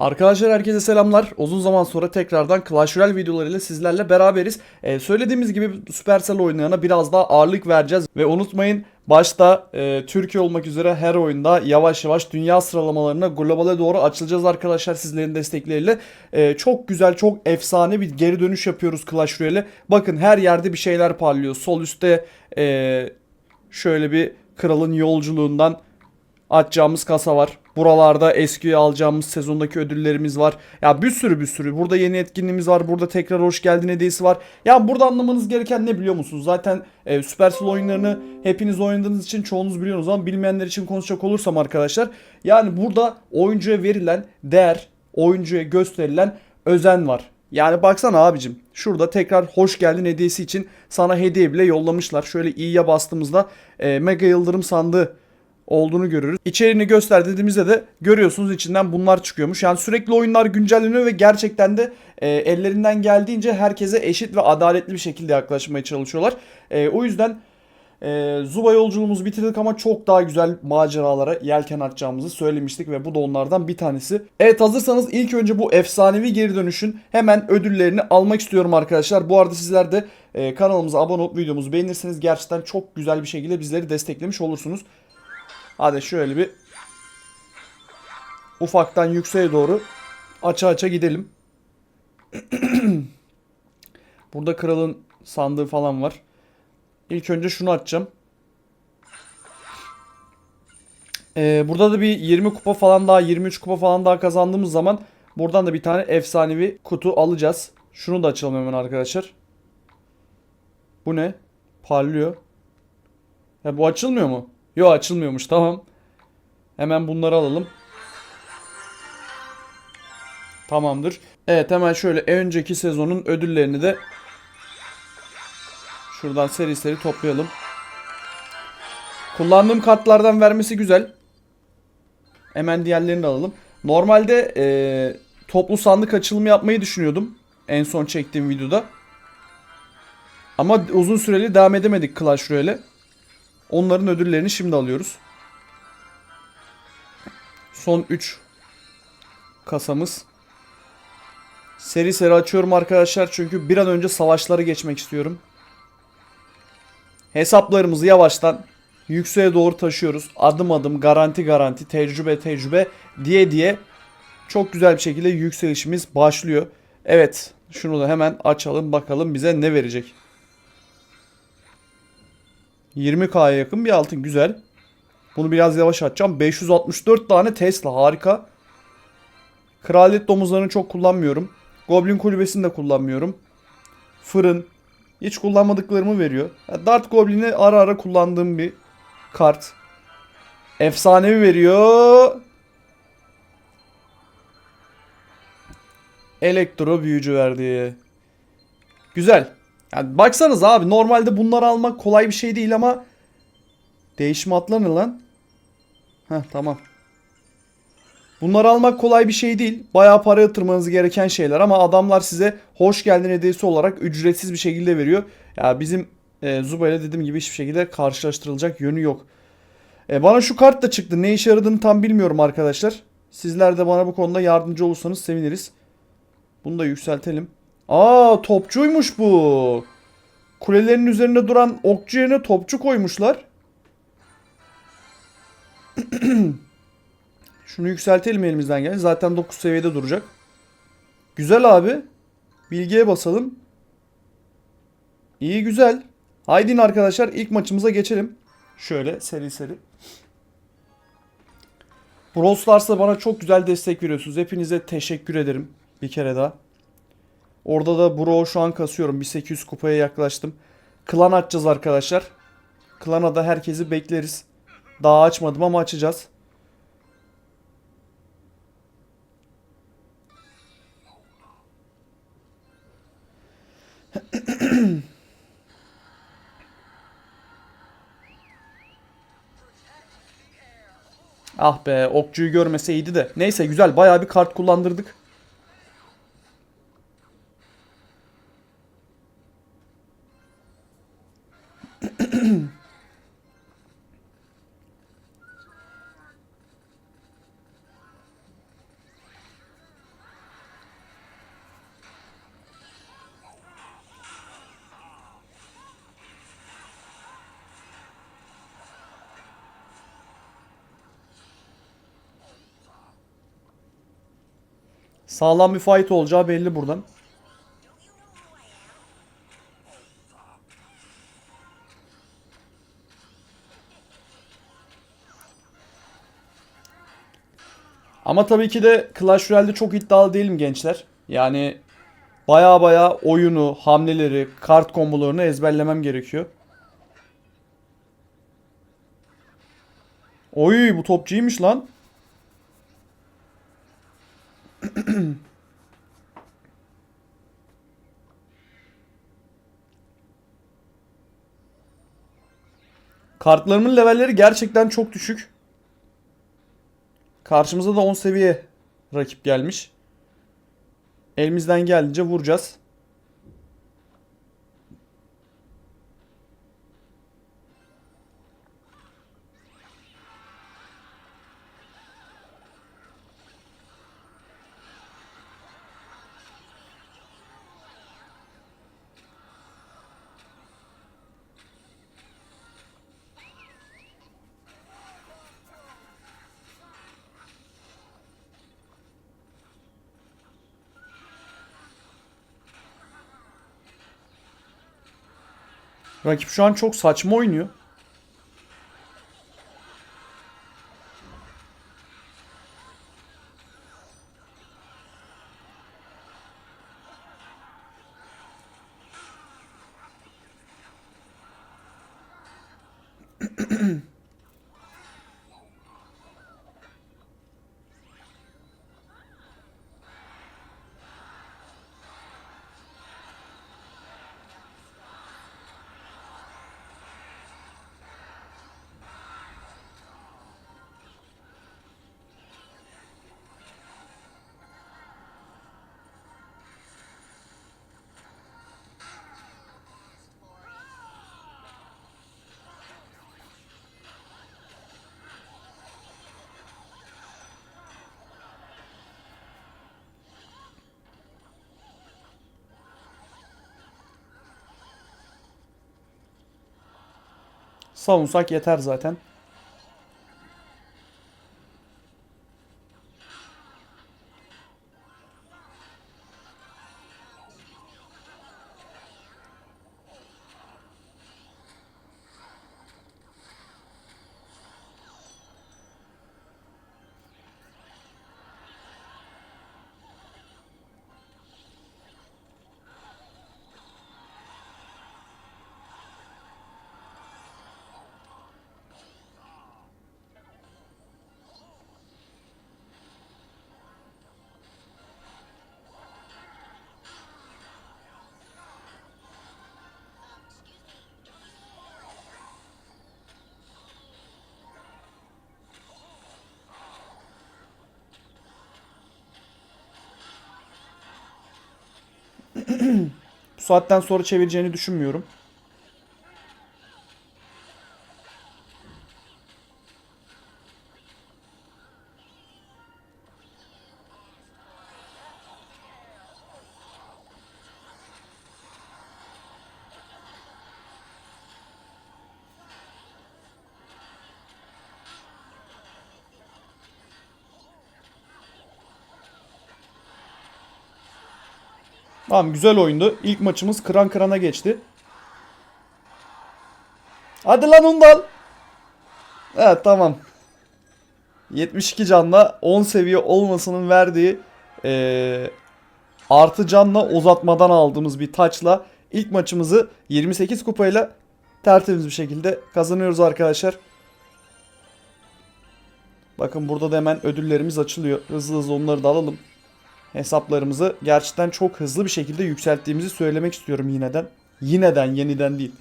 Arkadaşlar herkese selamlar. Uzun zaman sonra tekrardan Clash Royale videolarıyla sizlerle beraberiz. Ee, söylediğimiz gibi Supercell oyunlarına biraz daha ağırlık vereceğiz. Ve unutmayın başta e, Türkiye olmak üzere her oyunda yavaş yavaş dünya sıralamalarına globale doğru açılacağız arkadaşlar sizlerin destekleriyle. Ee, çok güzel çok efsane bir geri dönüş yapıyoruz Clash Royale'e. Bakın her yerde bir şeyler parlıyor. Sol üstte e, şöyle bir kralın yolculuğundan açacağımız kasa var. Buralarda eski alacağımız sezondaki ödüllerimiz var. Ya bir sürü bir sürü. Burada yeni etkinliğimiz var. Burada tekrar hoş geldin hediyesi var. Ya burada anlamanız gereken ne biliyor musunuz? Zaten e, Supercell oyunlarını hepiniz oynadığınız için çoğunuz biliyorsunuz ama bilmeyenler için konuşacak olursam arkadaşlar. Yani burada oyuncuya verilen değer, oyuncuya gösterilen özen var. Yani baksana abicim şurada tekrar hoş geldin hediyesi için sana hediye bile yollamışlar. Şöyle i'ye bastığımızda e, mega yıldırım sandığı olduğunu görürüz. İçeriğini göster dediğimizde de görüyorsunuz içinden bunlar çıkıyormuş. Yani sürekli oyunlar güncelleniyor ve gerçekten de e, ellerinden geldiğince herkese eşit ve adaletli bir şekilde yaklaşmaya çalışıyorlar. E, o yüzden e, Zuba yolculuğumuzu bitirdik ama çok daha güzel maceralara yelken atacağımızı söylemiştik ve bu da onlardan bir tanesi. Evet hazırsanız ilk önce bu efsanevi geri dönüşün hemen ödüllerini almak istiyorum arkadaşlar. Bu arada sizler de e, kanalımıza abone olup videomuzu beğenirseniz gerçekten çok güzel bir şekilde bizleri desteklemiş olursunuz. Hadi şöyle bir ufaktan yükseğe doğru aça aça gidelim. Burada kralın sandığı falan var. İlk önce şunu açacağım. Ee, burada da bir 20 kupa falan daha 23 kupa falan daha kazandığımız zaman buradan da bir tane efsanevi kutu alacağız. Şunu da açalım hemen arkadaşlar. Bu ne? Parlıyor. Ya bu açılmıyor mu? Yo açılmıyormuş tamam. Hemen bunları alalım. Tamamdır. Evet hemen şöyle önceki sezonun ödüllerini de şuradan seri seri toplayalım. Kullandığım kartlardan vermesi güzel. Hemen diğerlerini alalım. Normalde eee, toplu sandık açılımı yapmayı düşünüyordum. En son çektiğim videoda. Ama uzun süreli devam edemedik Clash Royale'e. Onların ödüllerini şimdi alıyoruz. Son 3 kasamız. Seri seri açıyorum arkadaşlar çünkü bir an önce savaşları geçmek istiyorum. Hesaplarımızı yavaştan yükseğe doğru taşıyoruz. Adım adım garanti garanti tecrübe tecrübe diye diye çok güzel bir şekilde yükselişimiz başlıyor. Evet şunu da hemen açalım bakalım bize ne verecek. 20K'ya yakın bir altın güzel. Bunu biraz yavaş açacağım. 564 tane Tesla harika. Kraliyet domuzlarını çok kullanmıyorum. Goblin kulübesini de kullanmıyorum. Fırın. Hiç kullanmadıklarımı veriyor. Dart Goblin'i ara ara kullandığım bir kart. Efsanevi veriyor. Elektro büyücü verdi. Güzel. Yani baksanız abi normalde bunları almak kolay bir şey değil ama değişim atlar ne lan? Heh tamam. Bunları almak kolay bir şey değil. Bayağı para yatırmanız gereken şeyler ama adamlar size hoş geldin hediyesi olarak ücretsiz bir şekilde veriyor. Ya bizim e, Zuba ile dediğim gibi hiçbir şekilde karşılaştırılacak yönü yok. E, bana şu kart da çıktı. Ne işe yaradığını tam bilmiyorum arkadaşlar. Sizler de bana bu konuda yardımcı olursanız seviniriz. Bunu da yükseltelim. Aa topçuymuş bu. Kulelerin üzerinde duran okçu yerine topçu koymuşlar. Şunu yükseltelim elimizden gel. Zaten 9 seviyede duracak. Güzel abi. Bilgiye basalım. İyi güzel. Haydin arkadaşlar ilk maçımıza geçelim. Şöyle seri seri. Brawl Stars'ta bana çok güzel destek veriyorsunuz. Hepinize teşekkür ederim. Bir kere daha. Orada da Bro şu an kasıyorum. 1800 kupaya yaklaştım. Klan açacağız arkadaşlar. Klana da herkesi bekleriz. Daha açmadım ama açacağız. ah be okçuyu görmeseydi de. Neyse güzel bayağı bir kart kullandırdık. Sağlam bir fight olacağı belli buradan. Ama tabii ki de Clash Royale'de çok iddialı değilim gençler. Yani baya baya oyunu, hamleleri, kart kombolarını ezberlemem gerekiyor. Oy bu topçuymuş lan. Kartlarımın levelleri gerçekten çok düşük. Karşımıza da 10 seviye rakip gelmiş. Elimizden geldiğince vuracağız. Rakip şu an çok saçma oynuyor. Savunsak yeter zaten. Bu saatten sonra çevireceğini düşünmüyorum. Tamam güzel oyundu. İlk maçımız kıran kırana geçti. Hadi lan Undal. Evet tamam. 72 canla 10 seviye olmasının verdiği eee, artı canla uzatmadan aldığımız bir taçla ilk maçımızı 28 kupayla tertemiz bir şekilde kazanıyoruz arkadaşlar. Bakın burada da hemen ödüllerimiz açılıyor. Hızlı hızlı onları da alalım hesaplarımızı gerçekten çok hızlı bir şekilde yükselttiğimizi söylemek istiyorum yineden. Yineden, yeniden değil.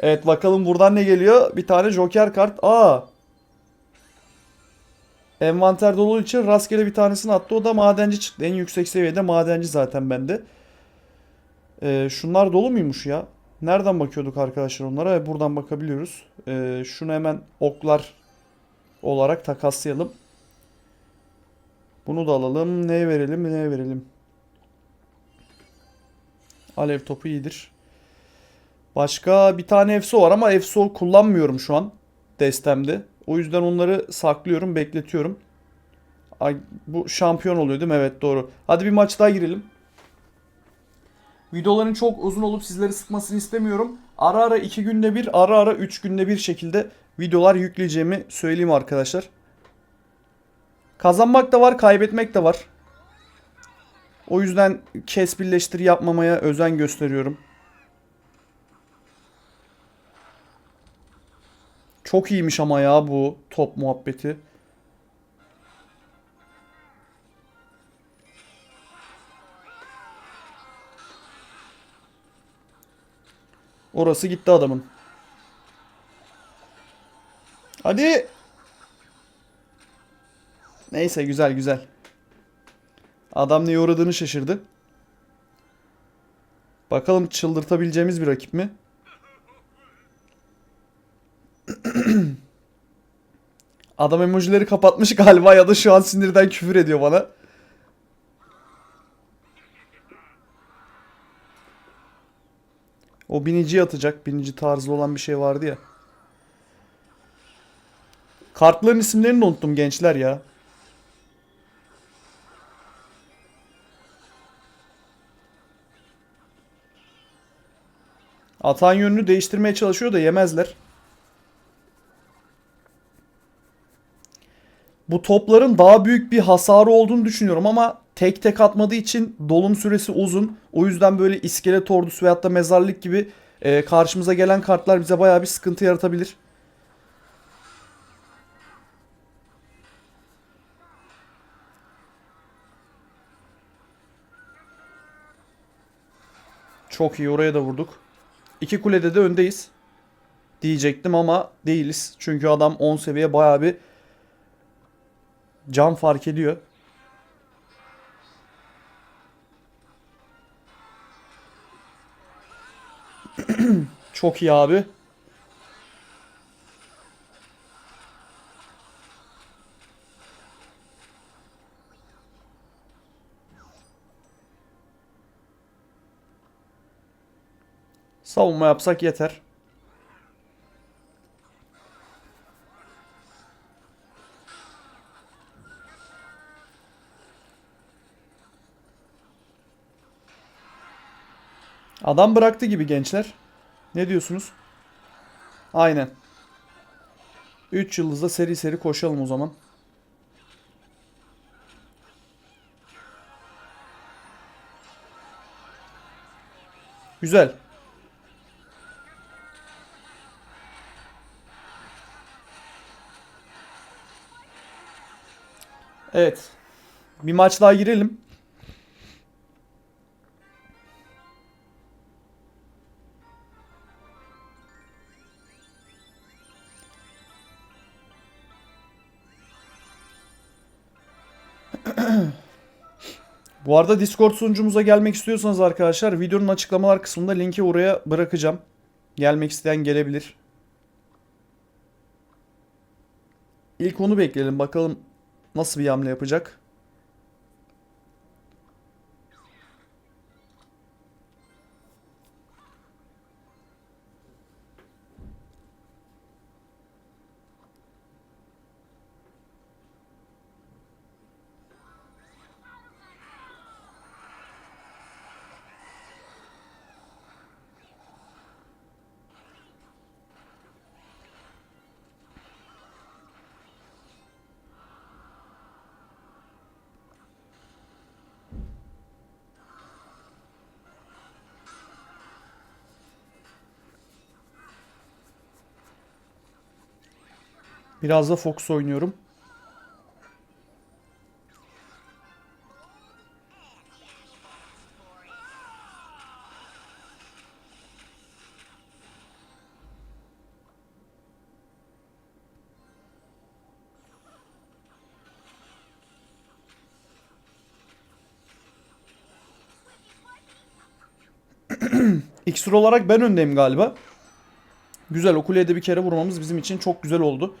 Evet bakalım buradan ne geliyor? Bir tane Joker kart. Aa. Envanter dolu için rastgele bir tanesini attı. O da madenci çıktı. En yüksek seviyede madenci zaten bende. Ee, şunlar dolu muymuş ya? Nereden bakıyorduk arkadaşlar onlara? Buradan bakabiliyoruz. Ee, şunu hemen oklar olarak takaslayalım. Bunu da alalım. Neye verelim? Neye verelim? Alev topu iyidir. Başka bir tane EFSO var ama EFSO kullanmıyorum şu an destemde. O yüzden onları saklıyorum, bekletiyorum. Ay, bu şampiyon oluyor değil mi? Evet doğru. Hadi bir maç daha girelim. Videoların çok uzun olup sizleri sıkmasını istemiyorum. Ara ara 2 günde bir, ara ara 3 günde bir şekilde videolar yükleyeceğimi söyleyeyim arkadaşlar. Kazanmak da var, kaybetmek de var. O yüzden kes birleştir yapmamaya özen gösteriyorum. Çok iyiymiş ama ya bu top muhabbeti. Orası gitti adamın. Hadi. Neyse güzel güzel. Adam neye uğradığını şaşırdı. Bakalım çıldırtabileceğimiz bir rakip mi? Adam emojileri kapatmış galiba ya da şu an sinirden küfür ediyor bana. O binici atacak. Binici tarzı olan bir şey vardı ya. Kartların isimlerini unuttum gençler ya. Atan yönünü değiştirmeye çalışıyor da yemezler. Bu topların daha büyük bir hasarı olduğunu düşünüyorum ama tek tek atmadığı için dolum süresi uzun. O yüzden böyle iskelet ordusu veyahut da mezarlık gibi e, karşımıza gelen kartlar bize bayağı bir sıkıntı yaratabilir. Çok iyi oraya da vurduk. İki kulede de öndeyiz. Diyecektim ama değiliz. Çünkü adam 10 seviye bayağı bir can fark ediyor. Çok iyi abi. Savunma yapsak yeter. Adam bıraktı gibi gençler. Ne diyorsunuz? Aynen. 3 yıldızda seri seri koşalım o zaman. Güzel. Evet. Bir maç daha girelim. Bu arada Discord sunucumuza gelmek istiyorsanız arkadaşlar videonun açıklamalar kısmında linki oraya bırakacağım. Gelmek isteyen gelebilir. İlk onu bekleyelim bakalım nasıl bir hamle yapacak. Biraz da Fox oynuyorum. İksir olarak ben öndeyim galiba. Güzel o kuleye de bir kere vurmamız bizim için çok güzel oldu.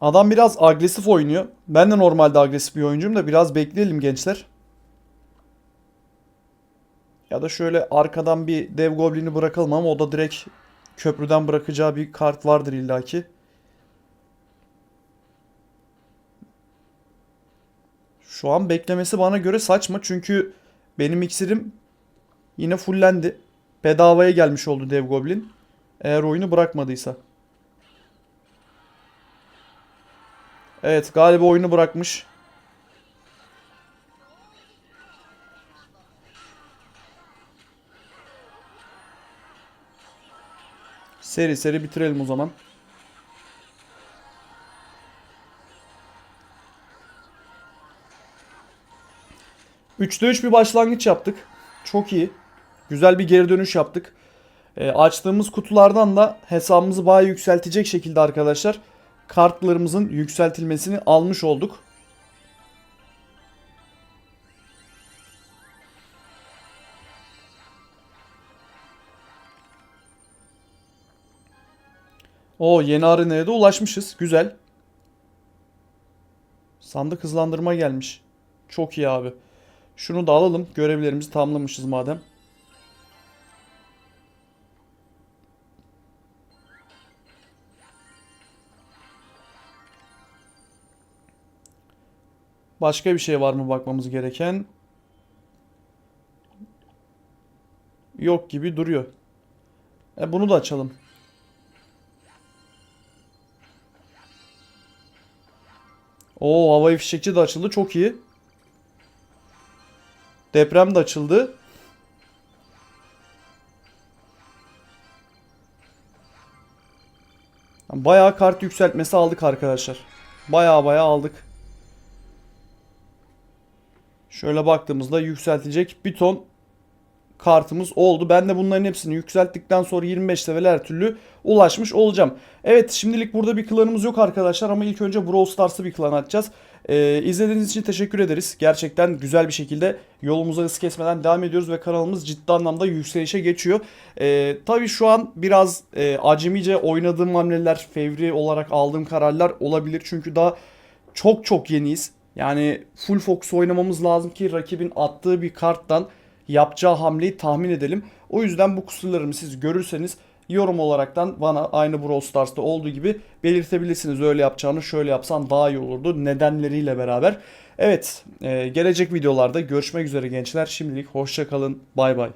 Adam biraz agresif oynuyor. Ben de normalde agresif bir oyuncuyum da biraz bekleyelim gençler. Ya da şöyle arkadan bir dev goblini bırakalım ama o da direkt köprüden bırakacağı bir kart vardır illaki. Şu an beklemesi bana göre saçma çünkü benim iksirim yine fullendi. Bedavaya gelmiş oldu dev goblin. Eğer oyunu bırakmadıysa. Evet galiba oyunu bırakmış. Seri seri bitirelim o zaman. 3'te 3 bir başlangıç yaptık. Çok iyi. Güzel bir geri dönüş yaptık. Ee, açtığımız kutulardan da hesabımızı bayağı yükseltecek şekilde arkadaşlar kartlarımızın yükseltilmesini almış olduk. O yeni arenaya da ulaşmışız. Güzel. Sandık hızlandırma gelmiş. Çok iyi abi. Şunu da alalım. Görevlerimizi tamamlamışız madem. Başka bir şey var mı bakmamız gereken? Yok gibi duruyor. E bunu da açalım. Oo havai fişekçi de açıldı. Çok iyi. Deprem de açıldı. Bayağı kart yükseltmesi aldık arkadaşlar. Bayağı bayağı aldık. Şöyle baktığımızda yükseltecek bir ton kartımız oldu. Ben de bunların hepsini yükselttikten sonra 25 level her türlü ulaşmış olacağım. Evet şimdilik burada bir klanımız yok arkadaşlar ama ilk önce Brawl Stars'ı bir klan açacağız. Ee, izlediğiniz için teşekkür ederiz. Gerçekten güzel bir şekilde yolumuza hız kesmeden devam ediyoruz ve kanalımız ciddi anlamda yükselişe geçiyor. Ee, tabii şu an biraz e, acemice oynadığım hamleler, fevri olarak aldığım kararlar olabilir. Çünkü daha çok çok yeniyiz. Yani full focus oynamamız lazım ki rakibin attığı bir karttan yapacağı hamleyi tahmin edelim. O yüzden bu kusurlarımı siz görürseniz yorum olaraktan bana aynı Brawl Stars'ta olduğu gibi belirtebilirsiniz. Öyle yapacağını şöyle yapsan daha iyi olurdu nedenleriyle beraber. Evet e, gelecek videolarda görüşmek üzere gençler. Şimdilik hoşça kalın bay bay.